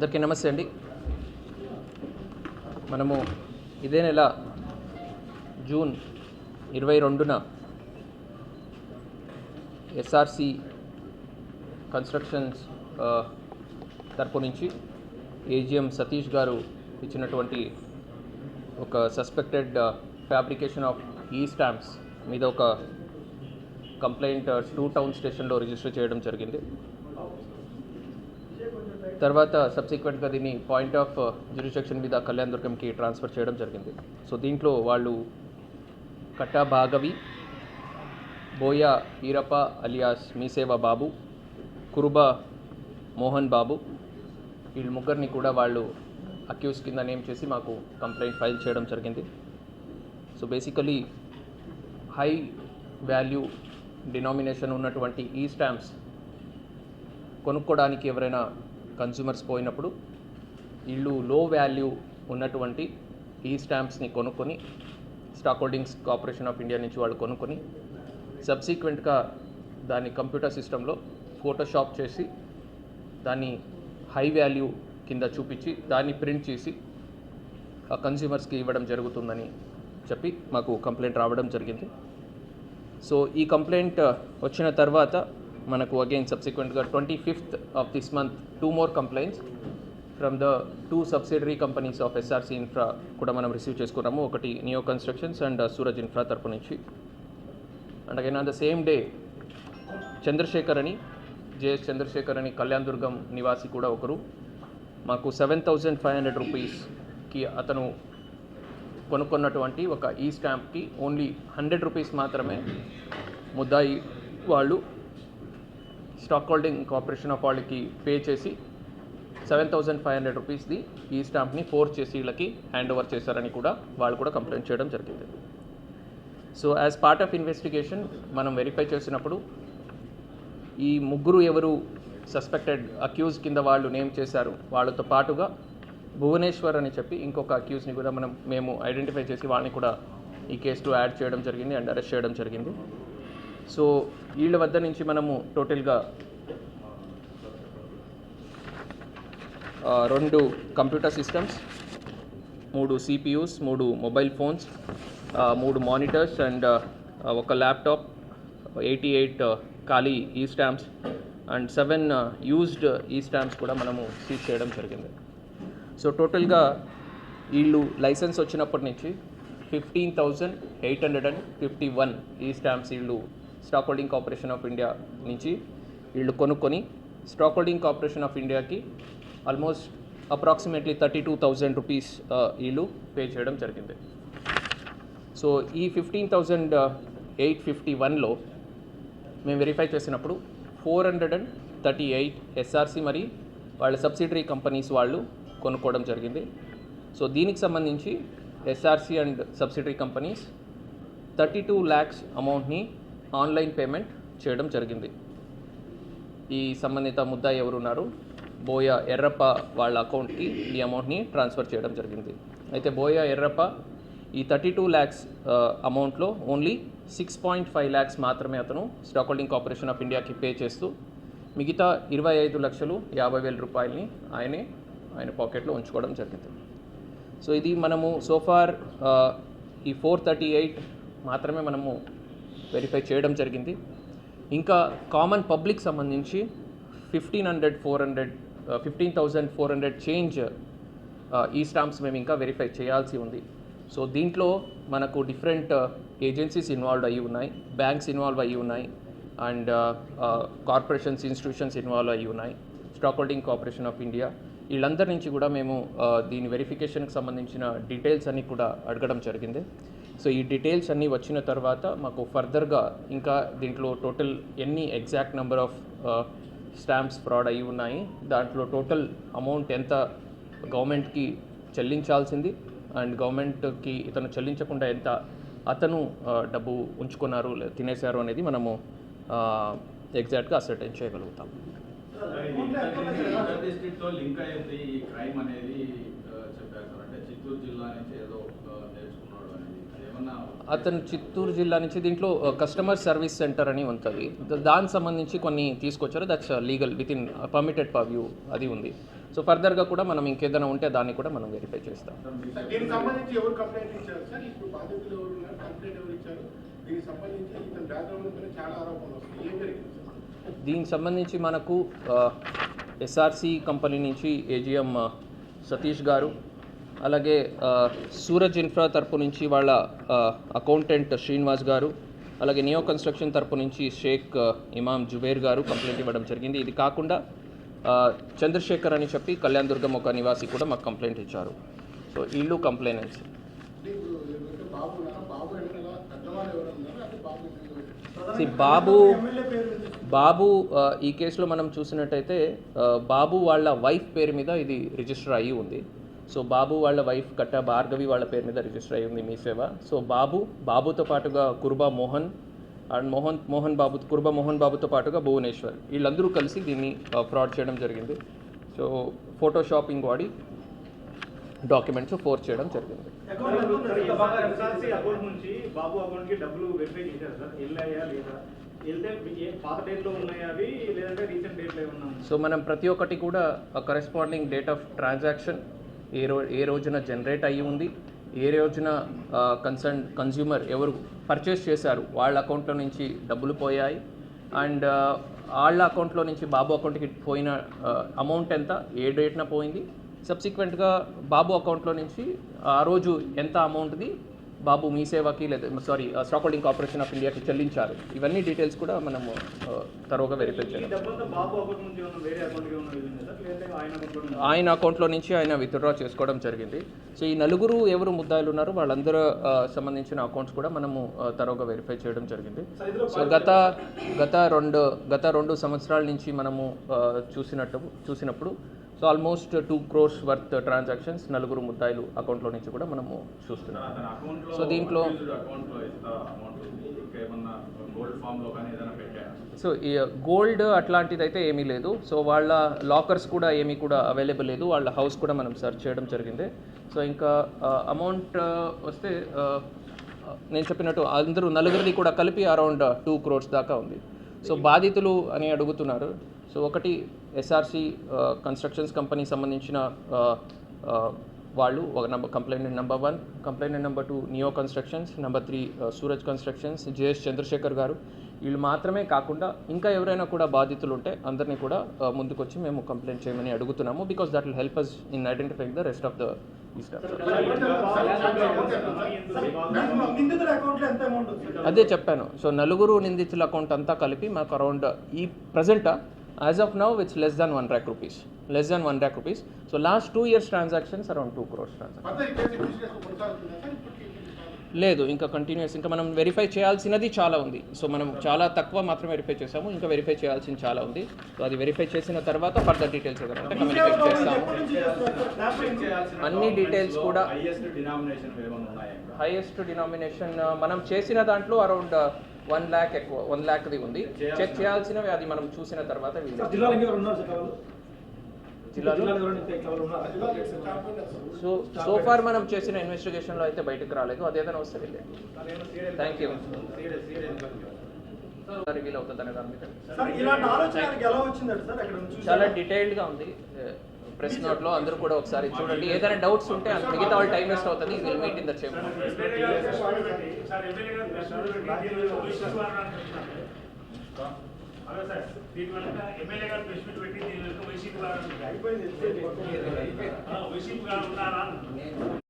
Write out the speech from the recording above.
అందరికీ నమస్తే అండి. మనము ఇదే నెల జూన్ ఇరవై రెండున ఎస్ఆర్సి కన్స్ట్రక్షన్స్ తరపు నుంచి ఏజిఎం సతీష్ గారు ఇచ్చినటువంటి ఒక suspected fabrication of e stamps మీద ఒక కంప్లైంట్ టూ టౌన్ స్టేషన్లో రిజిస్టర్ చేయడం జరిగింది. తర్వాత సబ్సిక్వెంట్గా దీన్ని పాయింట్ ఆఫ్ జ్యూరిస్డిక్షన్ మీద కళ్యాణ్ దుర్గంకి ట్రాన్స్ఫర్ చేయడం జరిగింది. సో దీంట్లో వాళ్ళు కట్టా భాగవి బోయా ఈరప్ప అలియాస్ మీసేవ బాబు కురుబ మోహన్ బాబు వీళ్ళు ముగ్గురిని కూడా వాళ్ళు అక్యూస్ కింద నేమ్ చేసి మాకు కంప్లైంట్ ఫైల్ చేయడం జరిగింది. So basically high value denomination ఉన్నటువంటి ఈ స్టాంప్స్ కొనుక్కోవడానికి ఎవరైనా కన్జ్యూమర్స్ పోయినప్పుడు వీళ్ళు లో వాల్యూ ఉన్నటువంటి ఈ స్టాంప్స్ని కొనుక్కొని stock holdings corporation of India నుంచి వాళ్ళు కొనుక్కొని సబ్సీక్వెంట్గా దాన్ని కంప్యూటర్ సిస్టంలో ఫోటోషాప్ చేసి దాన్ని హై వాల్యూ కింద చూపించి దాన్ని ప్రింట్ చేసి ఆ కన్జ్యూమర్స్కి ఇవ్వడం జరుగుతుందని చెప్పి మాకు కంప్లైంట్ రావడం జరిగింది. సో ఈ కంప్లైంట్ uh, వచ్చిన తర్వాత మనకు again సబ్సిక్వెంట్గా twenty fifth of this month two more complaints from the two subsidiary companies of SRC infra కూడా మనం రిసీవ్ చేసుకున్నాము. ఒకటి neo constructions and Suraj infra తరపు నుంచి. And again on the same day Chandrashekar అని జేఎస్ చంద్రశేఖర్ అని కళ్యాణ్ దుర్గం నివాసి కూడా ఒకరు. మాకు సెవెన్ థౌజండ్ ఫైవ్ హండ్రెడ్ రూపీస్కి అతను కొనుక్కున్నటువంటి ఒక ఈ స్టాంప్కి ఓన్లీ హండ్రెడ్ రూపీస్ మాత్రమే ముద్దాయి వాళ్ళు స్టాక్ హోల్డింగ్ కార్పొరేషన్ ఆఫ్ వాళ్ళకి పే చేసి సెవెన్ థౌజండ్ ఫైవ్ హండ్రెడ్ రూపీస్ది ఈ స్టాంప్ని ఫోర్ చేసి వీళ్ళకి హ్యాండ్ ఓవర్ చేశారని కూడా వాళ్ళు కూడా కంప్లైంట్ చేయడం జరిగింది. So as part of investigation మనం వెరిఫై చేసినప్పుడు ఈ ముగ్గురు ఎవరు సస్పెక్టెడ్ అక్యూజ్ కింద వాళ్ళు నేమ్ చేశారు వాళ్ళతో పాటుగా భువనేశ్వర్ అని చెప్పి ఇంకొక అక్యూజ్ని కూడా మనం మేము ఐడెంటిఫై చేసి వాళ్ళని కూడా ఈ కేసులో యాడ్ చేయడం జరిగింది అండ్ అరెస్ట్ చేయడం జరిగింది. సో వీళ్ళ వద్ద నుంచి మనము టోటల్గా రెండు కంప్యూటర్ సిస్టమ్స్ మూడు సిపియూస్ మూడు మొబైల్ ఫోన్స్ మూడు మానిటర్స్ అండ్ ఒక ల్యాప్టాప్ ఎయిటీ ఎయిట్ ఖాళీ e stamps and seven used e stamps కూడా మనము సీజ్ చేయడం జరిగింది. సో టోటల్గా వీళ్ళు లైసెన్స్ వచ్చినప్పటి నుంచి fifteen thousand eight hundred and fifty one e stamps వీళ్ళు stock holding corporation of India నుంచి వీళ్ళు కొనుక్కొని స్టాక్ హోల్డింగ్ కార్పొరేషన్ ఆఫ్ ఇండియాకి almost approximately thirty two thousand rupees వీళ్ళు పే చేయడం జరిగింది. సో ఈ ఫిఫ్టీన్ థౌజండ్ ఎయిట్ ఫిఫ్టీ వన్లో మేము వెరిఫై చేసినప్పుడు four hundred and thirty eight SRC మరి వాళ్ళ సబ్సిడరీ కంపెనీస్ వాళ్ళు కొనుక్కోవడం జరిగింది. సో దీనికి సంబంధించి SRC and subsidiary companies thirty two lakhs అమౌంట్ని ఆన్లైన్ పేమెంట్ చేయడం జరిగింది. ఈ సంబంధిత ముద్దా ఎవరున్నారు? బోయ ఎర్రప్ప వాళ్ళ అకౌంట్కి ఈ అమౌంట్ని ట్రాన్స్ఫర్ చేయడం జరిగింది. అయితే బోయ ఎర్రప్ప ఈ thirty two lakhs అమౌంట్లో only six point five lakhs మాత్రమే అతను స్టాక్ హోల్డింగ్ కార్పొరేషన్ ఆఫ్ ఇండియాకి పే చేస్తూ మిగతా ఇరవై ఐదు లక్షలు యాభై వేల రూపాయలని ఆయనే ఆయన పాకెట్లో ఉంచుకోవడం జరిగింది. సో ఇది మనము సోఫార్ ఈ ఫోర్ థర్టీ ఎయిట్ మాత్రమే మనము వెరిఫై చేయడం జరిగింది. ఇంకా కామన్ పబ్లిక్ సంబంధించి fifteen hundred four hundred fifteen thousand four hundred change e stamps మేము ఇంకా వెరిఫై చేయాల్సి ఉంది. సో దీంట్లో మనకు డిఫరెంట్ ఏజెన్సీస్ ఇన్వాల్వ్ అయ్యి ఉన్నాయి. బ్యాంక్స్ ఇన్వాల్వ్ అయ్యి ఉన్నాయి. అండ్ కార్పొరేషన్స్ ఇన్స్టిట్యూషన్స్ ఇన్వాల్వ్ అయ్యి ఉన్నాయి. Stock holding corporation of India వీళ్ళందరి నుంచి కూడా మేము uh, దీని వెరిఫికేషన్కి సంబంధించిన డీటెయిల్స్ అన్నీ కూడా అడగడం జరిగింది. సో ఈ డీటెయిల్స్ అన్నీ వచ్చిన తర్వాత మాకు ఫర్దర్గా ఇంకా దీంట్లో టోటల్ ఎన్ని exact number of stamps fraud అయి ఉన్నాయి దాంట్లో టోటల్ అమౌంట్ ఎంత గవర్నమెంట్కి చెల్లించాల్సింది అండ్ గవర్నమెంట్కి ఇతను చెల్లించకుండా ఎంత అతను uh, డబ్బు ఉంచుకున్నారు లే- తినేశారు అనేది మనము uh, ఎగ్జాక్ట్గా అసర్టైన్ చేయగలుగుతాం. క్రైమ్ అనేది uh, చెప్పారు అంటే చిత్తూరు జిల్లా నుంచి ఏదో నేర్చుకున్నాడు అనేది. అతను చిత్తూరు జిల్లా నుంచి దీంట్లో కస్టమర్ సర్వీస్ సెంటర్ అని ఉంటుంది. దానికి సంబంధించి కొన్ని తీసుకొచ్చారు. That's legal within permitted purview అది ఉంది. సో ఫర్దర్గా కూడా మనం ఇంకేదైనా ఉంటే దాన్ని కూడా మనం వెరిఫై చేస్తాం. సార్ మీ సార్, దీనికి సంబంధించి ఎవరు కంప్లైంట్ ఇచ్చారు? సార్ ఇప్పుడు బాధితులు ఎవరు ఉన్నారు? కంప్లైంట్ ఎవరు ఇచ్చారు? దీనికి సంబంధించి ఇతని బ్యాక్గ్రౌండ్ ఉందని చాలా ఆరోపణలు వస్తాయి. ఏం జరిగింది సార్? దీనికి సంబంధించి మనకు ఎస్ఆర్సి కంపెనీ నుంచి ఏజిఎం సతీష్ గారు అలాగే సూరజ్ ఇన్ఫ్రా తరపు నుంచి వాళ్ళ అకౌంటెంట్ శ్రీనివాస్ గారు అలాగే నియో కన్స్ట్రక్షన్ తరపు నుంచి షేక్ ఆ, ఇమాం జుబేర్ గారు కంప్లైంట్ ఇవ్వడం జరిగింది. ఇది కాకుండా చంద్రశేఖర్ అని చెప్పి కళ్యాణ్ దుర్గం ఒక నివాసి కూడా మాకు కంప్లైంట్ ఇచ్చారు. సో వీళ్ళు కంప్లైనెంట్స్ బాబు బాబు ఈ కేసులో మనం చూసినట్టయితే బాబు వాళ్ళ వైఫ్ పేరు మీద ఇది రిజిస్టర్ అయ్యి ఉంది. సో బాబు వాళ్ళ వైఫ్ కట్ట భార్గవి వాళ్ళ పేరు మీద రిజిస్టర్ అయ్యి ఉంది మీ సేవ. సో బాబు బాబుతో పాటుగా కుర్బా మోహన్ అండ్ మోహన్ మోహన్ బాబు కుర్బా మోహన్ బాబుతో పాటుగా భువనేశ్వర్. వీళ్ళందరూ కలిసి దీన్ని ఫ్రాడ్ చేయడం జరిగింది. సో ఫోటోషాపింగ్ వాడి డాక్యుమెంట్స్ ఫోర్స్ చేయడం జరిగింది. సో మనం ప్రతి ఒక్కటి కూడా కరెస్పాండింగ్ డేట్ ఆఫ్ ట్రాన్సాక్షన్ ఏ రో ఏ రోజున జనరేట్ అయ్యి ఉంది ఏ రోజున కన్సర్న్ కన్జ్యూమర్ ఎవరు పర్చేస్ చేశారు వాళ్ళ అకౌంట్లో నుంచి డబ్బులు పోయాయి అండ్ వాళ్ళ అకౌంట్లో నుంచి బాబు అకౌంట్కి పోయిన అమౌంట్ ఎంత ఏ డేట్న పోయింది సబ్సిక్వెంట్గా బాబు అకౌంట్లో నుంచి ఆ రోజు ఎంత అమౌంట్ది బాబు మీ సేవకి లేదా sorry stock holding corporation of ఇండియాకి చెల్లించారు. ఇవన్నీ డీటెయిల్స్ కూడా మనము తరోగా వెరిఫై లేదంటే ఆయన అకౌంట్లో నుంచి ఆయన విత్డ్రా చేసుకోవడం జరిగింది. సో ఈ నలుగురు ఎవరు ముద్దాయిలు ఉన్నారో వాళ్ళందరూ సంబంధించిన అకౌంట్స్ కూడా మనము ఆ, తరోగా వెరిఫై చేయడం జరిగింది. సో గత గత రెండు గత రెండు సంవత్సరాల నుంచి మనము చూసినట్టు చూసినప్పుడు so almost two crores worth transactions నలుగురు ముద్దాయిలు అకౌంట్లో నుంచి కూడా మనము చూస్తున్నాం. సో దీంట్లో సో ఈ గోల్డ్ అట్లాంటిది అయితే ఏమీ లేదు. సో వాళ్ళ లాకర్స్ కూడా ఏమీ కూడా అవైలబుల్ లేదు. వాళ్ళ హౌస్ కూడా మనం సెర్చ్ చేయడం జరిగింది. సో ఇంకా అమౌంట్ వస్తే నేను చెప్పినట్టు అందరూ నలుగురిది కూడా కలిపి అరౌండ్ టూ క్రోర్స్ దాకా ఉంది. సో బాధితులు అని అడుగుతున్నారు. సో ఒకటి ఎస్ఆర్సి కన్స్ట్రక్షన్స్ కంపెనీ సంబంధించిన uh, uh, వాళ్ళు ఒక number complaint number one complaint number two Neo constructions number three Suraj constructions JS Chandrashekar garu. వీళ్ళు మాత్రమే కాకుండా ఇంకా ఎవరైనా కూడా బాధితులు ఉంటే అందరినీ కూడా uh, ముందుకొచ్చి మేము కంప్లైంట్ చేయమని అడుగుతున్నాము because that will help us in identifying the rest of the అదే చెప్పాను. సో నలుగురు నిందితుల అకౌంట్ అంతా కలిపి మాకు అరౌండ్ ఈ ప్రజెంటా as of now it's less than one lakh rupees less than one lakh rupees so last two years transactions around two crores transaction లేదు ఇంకా కంటిన్యూస్ ఇంకా మనం వెరిఫై చేయాల్సినది చాలా ఉంది. సో మనం చాలా తక్కువ మాత్రమే వెరిఫై చేసాము ఇంకా వెరిఫై చేయాల్సింది చాలా ఉంది. సో అది వెరిఫై చేసిన తర్వాత ఫర్దర్ డీటెయిల్స్ ఏదైనా ఉంటే కమ్యూనికేట్ చేస్తాము. అన్ని details కూడా- హైయెస్ట్ డినామినేషన్ ఏమైనా ఉన్నాయా? ఇంకా? హైయెస్ట్ డినామినేషన్ మనం చేసిన దాంట్లో అరౌండ్ వన్ ల్యాక్ ఎక్కువ వన్ ల్యాక్ది ఉంది. చెక్ చేయాల్సినవి అది మనం చూసిన తర్వాత? సో సో ఫార్ మనం చేసిన ఇన్వెస్టిగేషన్లో అయితే బయటకు రాలేదు. అదేదైనా వస్తే వెళ్ళే. థ్యాంక్ యూ రివీల్ అవుతుంది దాని మీద నుంచి చాలా డీటెయిల్డ్గా ఉంది. ప్రెస్ నోట్లో అందరూ కూడా ఒకసారి చూడండి. ఏదైనా డౌట్స్ ఉంటే మిగతా వాళ్ళు టైం వేస్ట్ అవుతుంది. Will meet in the chamber YCP అయిపోయింది వైసీపీ గారు ఉన్నారా?